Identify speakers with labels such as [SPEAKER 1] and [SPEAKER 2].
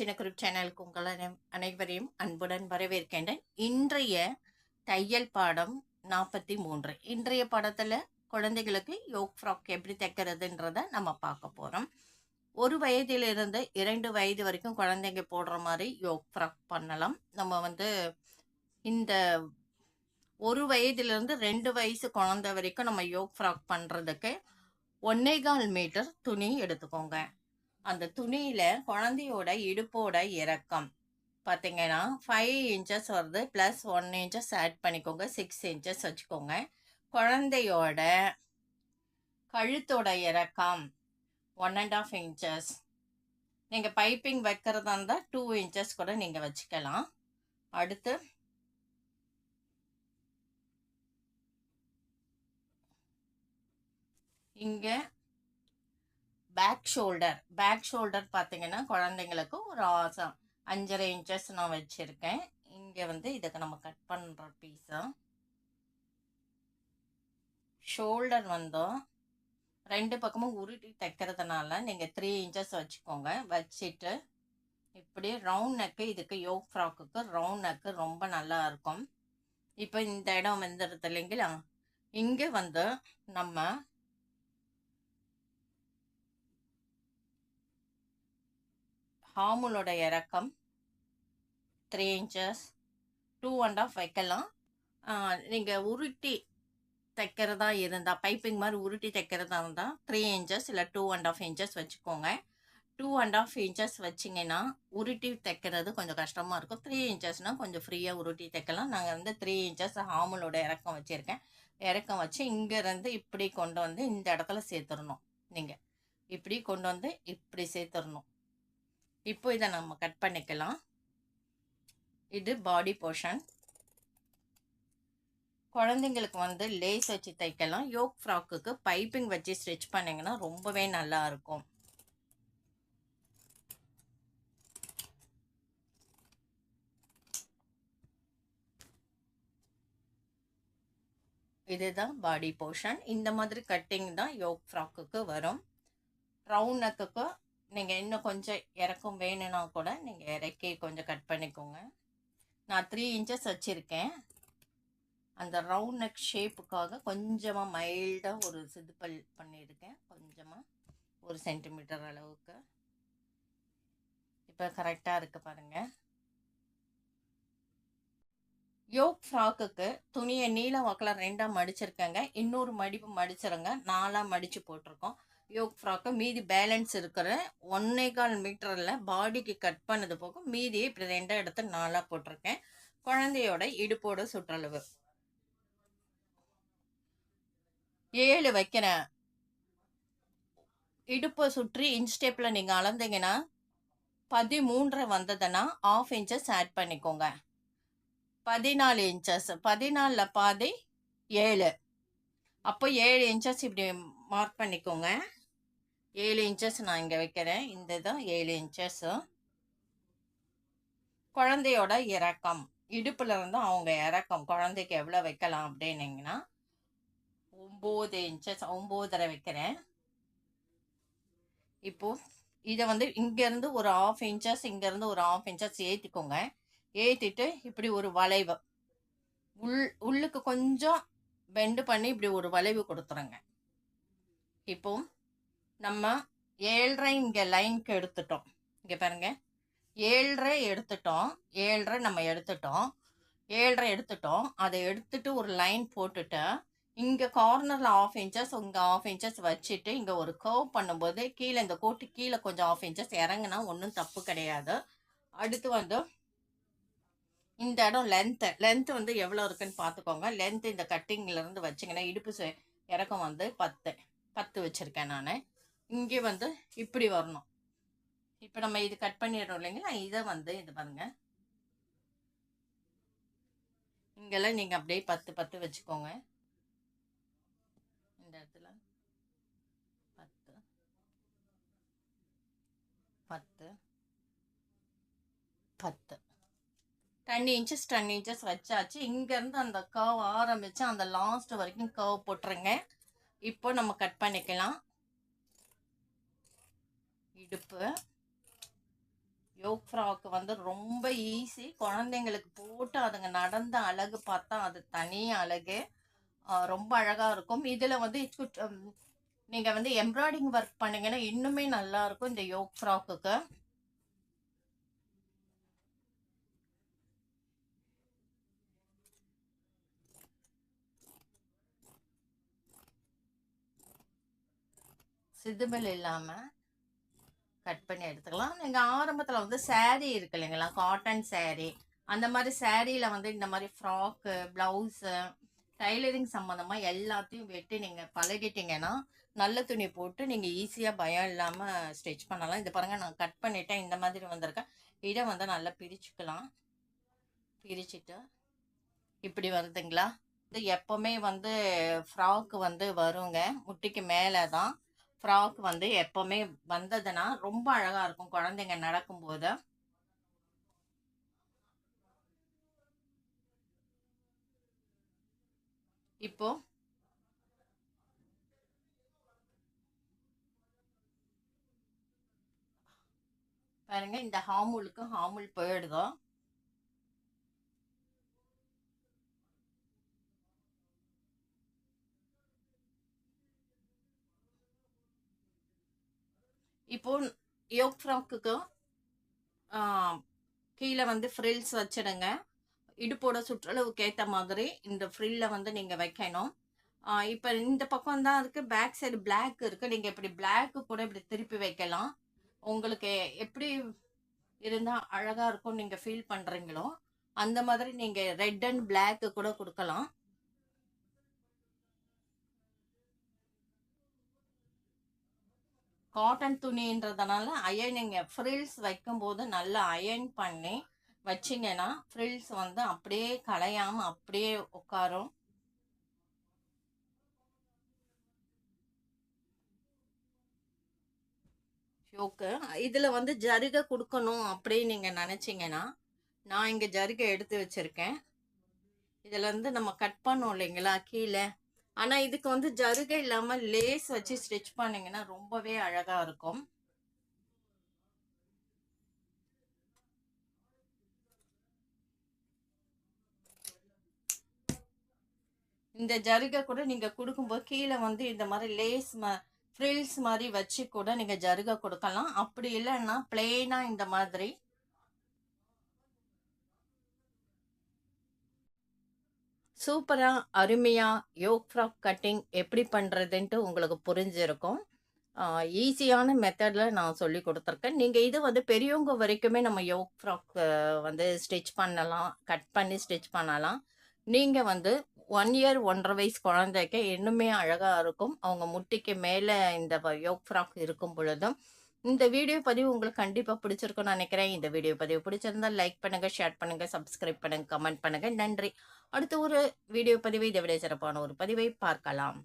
[SPEAKER 1] சின்ன குரூப் சேனலுக்கு உங்கள் அனைவரையும் அன்புடன் வரவேற்கின்றேன். இன்றைய தையல் பாடம் நாற்பத்தி மூன்று. இன்றைய பாடத்தில் குழந்தைகளுக்கு யோக் ஃப்ராக் எப்படி தைக்கிறதுன்றத நம்ம பார்க்க போகிறோம் ஒரு வயதிலிருந்து இரண்டு வயது வரைக்கும் குழந்தைங்க போடுற மாதிரி யோக் ஃப்ராக் பண்ணலாம். நம்ம வந்து இந்த ஒரு வயதிலிருந்து ரெண்டு வயசு குழந்தை வரைக்கும் நம்ம யோக் ஃப்ராக் பண்ணுறதுக்கு ஒன்னேகால் மீட்டர் துணி எடுத்துக்கோங்க. அந்த துணியில குழந்தையோட இடுப்போட இறக்கம். பார்த்தீங்கன்னா ஃபைவ் இன்ச்சஸ் வருது ப்ளஸ் ஒன் இன்ச்சஸ் ஆட் பண்ணிக்கோங்க சிக்ஸ் இன்ச்சஸ் வச்சுக்கோங்க. குழந்தையோட கழுத்தோட இறக்கம் ஒன் அண்ட் ஆஃப் இன்ச்சஸ் நீங்கள் பைப்பிங் வைக்கிறதா இருந்தால் டூ இன்ச்சஸ் கூட நீங்கள் வச்சுக்கலாம். அடுத்து இங்கே பேக் ஷோல்டர் பேக் ஷோல்டர் பார்த்தீங்கன்னா குழந்தைங்களுக்கு ஒரு ஆசம் அஞ்சரை இன்ச்சஸ் நான் வச்சுருக்கேன். இங்கே வந்து இதுக்கு நம்ம கட் பண்ணுற பீஸும் ஷோல்டர் வந்தோம் ரெண்டு பக்கமும் உருட்டி தைக்கிறதுனால நீங்கள் த்ரீ இன்ச்சஸ் வச்சுக்கோங்க. வச்சுட்டு இப்படி ரவுண்ட் நெக்கு இதுக்கு யோக் ஃப்ராக்குக்கு ரவுண்ட் நெக்கு ரொம்ப நல்லா இருக்கும். இப்போ இந்த இடம் வந்துடுறது இல்லைங்களா? இங்கே வந்து நம்ம ஹாமுலோட இறக்கம் three inches two and half வைக்கலாம். நீங்கள் உருட்டி தைக்கிறதா இருந்தால் பைப்பிங் மாதிரி உருட்டி தைக்கிறதா இருந்தால் த்ரீ இன்ச்சஸ் இல்லை டூ அண்ட் ஆஃப் இன்ச்சஸ் வச்சுக்கோங்க. டூ அண்ட் ஆஃப் இன்ச்சஸ் வச்சிங்கன்னா உருட்டி தைக்கிறது கொஞ்சம் கஷ்டமாக இருக்கும். த்ரீ இன்ச்சஸ்னால் கொஞ்சம் ஃப்ரீயாக உருட்டி தைக்கலாம். நாங்கள் வந்து த்ரீ இன்ச்சஸ் ஹாமுலோட இறக்கம் வச்சுருக்கேன். இறக்கம் வச்சு இங்கேருந்து இப்படி கொண்டு வந்து இந்த இடத்துல சேர்த்துடணும். நீங்கள் இப்படி கொண்டு வந்து இப்படி சேர்த்துடணும். இப்போ இதை நம்ம கட் பண்ணிக்கலாம். இது பாடி போர்ஷன் குழந்தைங்களுக்கு வந்து லேஸ் வச்சு தைக்கலாம். யோக் ஃப்ராக்குக்கு பைப்பிங் வச்சு ஸ்டிச் பண்ணிங்கன்னா ரொம்பவே நல்லா இருக்கும். இதுதான் பாடி போர்ஷன் இந்த மாதிரி கட்டிங் தான் யோக் ஃப்ராக்குக்கு வரும். ரவுண்ட் நெக்குக்கு நீங்கள் இன்னும் கொஞ்சம் இறக்கும் வேணும்னா கூட நீங்கள் இறக்கி கொஞ்சம் கட் பண்ணிக்கோங்க. நான் த்ரீ இன்ச்சஸ் வச்சுருக்கேன். அந்த ரவுண்ட் நெக் ஷேப்புக்காக கொஞ்சமாக மைல்டாக ஒரு சிதுப்பல் பண்ணியிருக்கேன். கொஞ்சமாக ஒரு சென்டிமீட்டர் அளவுக்கு. இப்போ கரெக்டாக இருக்குது பாருங்கள் யோக் ஃப்ராக்குக்கு துணியை நீல வாக்கில் ரெண்டாக மடிச்சிருக்கேங்க. இன்னொரு மடிப்பு மடிச்சிருங்க. நாலாக மடித்து போட்டிருக்கோம். யோக் ஃப்ராக்கு மீதி பேலன்ஸ் இருக்கிற ஒன்னே கால் மீட்டரில் பாடிக்கு கட் பண்ணது போக மீதியை இப்படி ரெண்டாக எடுத்து நாலாக போட்டிருக்கேன். குழந்தையோட இடுப்போட சுற்றளவு. ஏழு வைக்கிறேன். இடுப்பை சுற்றி இன்ஸ்டெப்பில் நீங்கள் அளந்தீங்கன்னா பதிமூன்றரை வந்ததுன்னா ஆஃப் இன்ச்சஸ் ஆட் பண்ணிக்கோங்க. பதினாலு இன்ச்சஸ் பதினாலில் பாதி ஏழு. அப்போ ஏழு இன்ச்சஸ் இப்படி மார்க் பண்ணிக்கோங்க. ஏழு இன்ச்சஸ் நான் இங்கே வைக்கிறேன். இந்த தான் ஏழு இன்ச்சஸ்ஸு குழந்தையோட இறக்கம். இடுப்பில் இருந்து அவங்க இறக்கம். குழந்தைக்கு எவ்வளோ வைக்கலாம் அப்படின்னிங்கன்னா ஒம்பது இன்ச்சஸ் ஒம்போதரை வைக்கிறேன். இப்போ இதை வந்து இங்கேருந்து ஒரு ஆஃப் இன்ச்சஸ் இங்கேருந்து ஒரு ஆஃப் இன்ச்சஸ் ஏற்றிக்கோங்க ஏற்றிட்டு இப்படி ஒரு வளைவு. உள் உள்ளுக்கு கொஞ்சம் பெண்டு பண்ணி இப்படி ஒரு வளைவு கொடுத்துருங்க. இப்போ நம்ம ஏழரை இங்கே லைனுக்கு எடுத்துட்டோம். இங்கே பாருங்க. ஏழரை எடுத்துட்டோம். ஏழரை நம்ம எடுத்துட்டோம். ஏழரை எடுத்துட்டோம். அதை எடுத்துட்டு ஒரு லைன் போட்டுட்டு இங்கே கார்னரில் ஆஃப் இன்ச்சஸ் இங்கே ஆஃப் இன்ச்சஸ் வச்சுட்டு இங்கே ஒரு கர்வ் பண்ணும்போது கீழே இந்த கோட்டு கீழே கொஞ்சம் ஆஃப் இன்ச்சஸ் இறங்குனா ஒன்றும் தப்பு கிடையாது. அடுத்து வந்து இந்த இடம் லென்த்து லென்த்து வந்து எவ்வளோ இருக்குன்னு பார்த்துக்கோங்க. லென்த்து இந்த கட்டிங்லேருந்து வச்சிங்கன்னா இடுப்பு இறக்கம் வந்து பத்து. பத்து வச்சுருக்கேன் நான். இங்கே வந்து இப்படி வரணும். இப்போ நம்ம இது கட் பண்ணிடுறோம் இல்லைங்களா? இதை வந்து இது பாருங்க. இங்கெல்லாம் நீங்கள் அப்படியே பத்து பத்து வச்சுக்கோங்க. இந்த இடத்துல பத்து. பத்து. பத்து. டென் இன்ச்சஸ் டென் இன்ச்சஸ் வச்சாச்சு. இங்கேருந்து அந்த கர்வ் ஆரம்பித்து அந்த லாஸ்ட் வரைக்கும் கர்வ் போட்டுருங்க. இப்போ நம்ம கட் பண்ணிக்கலாம். இடுப்பு. யோக் ஃப்ராக்கு வந்து ரொம்ப ஈஸி. குழந்தைங்களுக்கு போட்டு அதுங்க நடந்த அழகு பார்த்தா அது தனி அழகு. ரொம்ப அழகாக இருக்கும். இதில் வந்து நீங்கள் வந்து எம்ப்ராய்டிங் ஒர்க் பண்ணிங்கன்னா இன்னுமே நல்லா இருக்கும் இந்த யோக் ஃப்ராக்குக்கு. சிதுமல் இல்லாமல் கட் பண்ணி எடுத்துக்கலாம். நீங்கள் ஆரம்பத்தில் வந்து சேரீ இருக்கு இல்லைங்களா? காட்டன் சேரீ அந்த மாதிரி சேரீயில் வந்து இந்த மாதிரி ஃப்ராக்கு ப்ளவுஸு டைலரிங் சம்மந்தமாக எல்லாத்தையும் வெட்டி நீங்கள் பழகிட்டீங்கன்னா நல்ல துணி போட்டு நீங்கள் ஈஸியாக பயம் இல்லாமல் ஸ்டிச் பண்ணலாம். இது பாருங்கள் நான் கட் பண்ணிட்டேன். இந்த மாதிரி வந்திருக்கேன் இதை வந்து நல்லா பிரிச்சுக்கலாம். பிரிச்சுட்டு இப்படி வருதுங்களா? இது எப்போவுமே வந்து ஃப்ராக்கு வந்து வருங்க. முட்டிக்கு மேலே தான் ஃப்ராக் வந்து எப்போவுமே வந்ததுன்னா ரொம்ப அழகாக இருக்கும் குழந்தைங்க நடக்கும்போது. இப்போ? பாருங்க இந்த ஹாமுலுக்கு ஹாமுல் போயிடுதோ? இப்போ யோக் ஃப்ராக்குக்கு கீழே வந்து ஃப்ரில்ஸ் வச்சிடுங்க. இடுப்போட சுற்றளவுக்கு ஏற்ற மாதிரி இந்த ஃப்ரில்ல வந்து நீங்கள் வைக்கணும். இப்போ இந்த பக்கம் தான் இருக்குது பேக் சைடு பிளாக் இருக்குது நீங்கள் இப்படி பிளாக்கு கூட இப்படி திருப்பி வைக்கலாம். உங்களுக்கு எப்படி இருந்தால் அழகாக இருக்கும் நீங்கள் ஃபீல் பண்ணுறீங்களோ அந்த மாதிரி நீங்கள் ரெட் அண்ட் பிளாக்கு கூட கொடுக்கலாம். காட்டன் துணின்றதுனால அயனிங்க ஃப்ரில்ஸ் வைக்கும்போது நல்லா அயன் பண்ணி வச்சிங்கன்னா ஃப்ரில்ஸ் வந்து அப்படியே கலையாமல் அப்படியே உட்காரும். ஷோக்கு இதில் வந்து ஜருகை கொடுக்கணும் அப்படின்னு நீங்கள் நினச்சிங்கன்னா நான் இங்கே ஜருகை எடுத்து வச்சுருக்கேன். இதில் வந்து நம்ம கட் பண்ணோம் இல்லைங்களா? கீழே. ஆனால் இதுக்கு வந்து ஜருகை இல்லாமல் லேஸ் வச்சு ஸ்டிச் பண்ணிங்கன்னா ரொம்பவே அழகாக இருக்கும். இந்த ஜருகை கூட நீங்கள் கொடுக்கும்போது கீழே வந்து இந்த மாதிரி லேஸ் ம ஃப்ரில்ஸ் மாதிரி வச்சு கூட நீங்கள் ஜருகை கொடுக்கலாம். அப்படி இல்லைன்னா பிளெயினாக இந்த மாதிரி சூப்பராக அருமையாக யோக் ஃப்ராக் கட்டிங் எப்படி பண்ணுறதுன்ட்டு உங்களுக்கு புரிஞ்சிருக்கும். ஈஸியான மெத்தடில் நான் சொல்லி கொடுத்துருக்கேன். நீங்கள் இது வந்து பெரியவங்க வரைக்குமே நம்ம யோக் ஃப்ராக் வந்து ஸ்டிச் பண்ணலாம் கட் பண்ணி ஸ்டிச் பண்ணலாம். நீங்கள் வந்து ஒன் இயர் ஒன்றரை வயசு குழந்தைக்கு இன்னுமே அழகாக இருக்கும். அவங்க முட்டிக்கு மேலே இந்த யோக் ஃப்ராக் இருக்கும் பொழுதும் இந்த வீடியோ பதிவு உங்களுக்கு கண்டிப்பாக பிடிச்சிருக்கும்னு நினைக்கிறேன். இந்த வீடியோ பதிவு பிடிச்சிருந்தா லைக் பண்ணுங்கள் ஷேர் பண்ணுங்கள் சப்ஸ்கிரைப் பண்ணுங்கள் கமெண்ட் பண்ணுங்கள் நன்றி. அடுத்த ஒரு வீடியோ பதிவை இதை விட சிறப்பான ஒரு பதிவை பார்க்கலாம்.